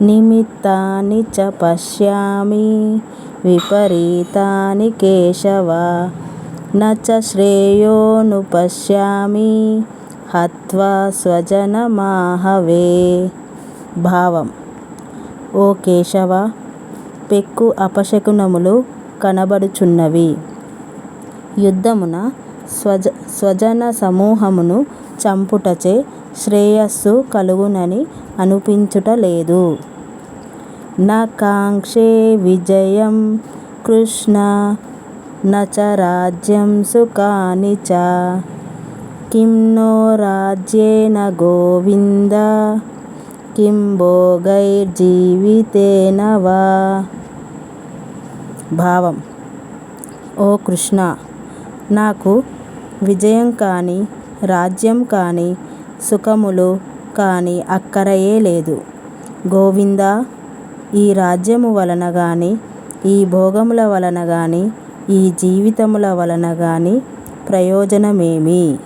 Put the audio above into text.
నిమిత్తాని చ పశ్యామి విపరీతాని కేశవ నచ శ్రేయోను పశ్యామి హత్వా స్వజనమాహవే భావం. ఓ కేశవ పెక్కు అపశకునములు కనబడుచున్నవి. యుద్ధమున స్వజ స్వజన సమూహమును చంపుటచే శ్రేయస్సు కలుగునని అనిపించుట లేదు. కాంక్షే విజయం కృష్ణ నచ రాజ్యం సుఖాని చ కిం నో రాజ్యేన గోవింద కిం భోగైర్జీవితేన వా. భావం. ఓ కృష్ణ నాకు విజయం కానీ రాజ్యం కానీ సుఖములు కానీ అక్కరయే లేదు. గోవిందా ఈ రాజ్యము వలన గాని ఈ భోగముల వలన గాని ఈ జీవితముల వలన గాని ప్రయోజనమేమి?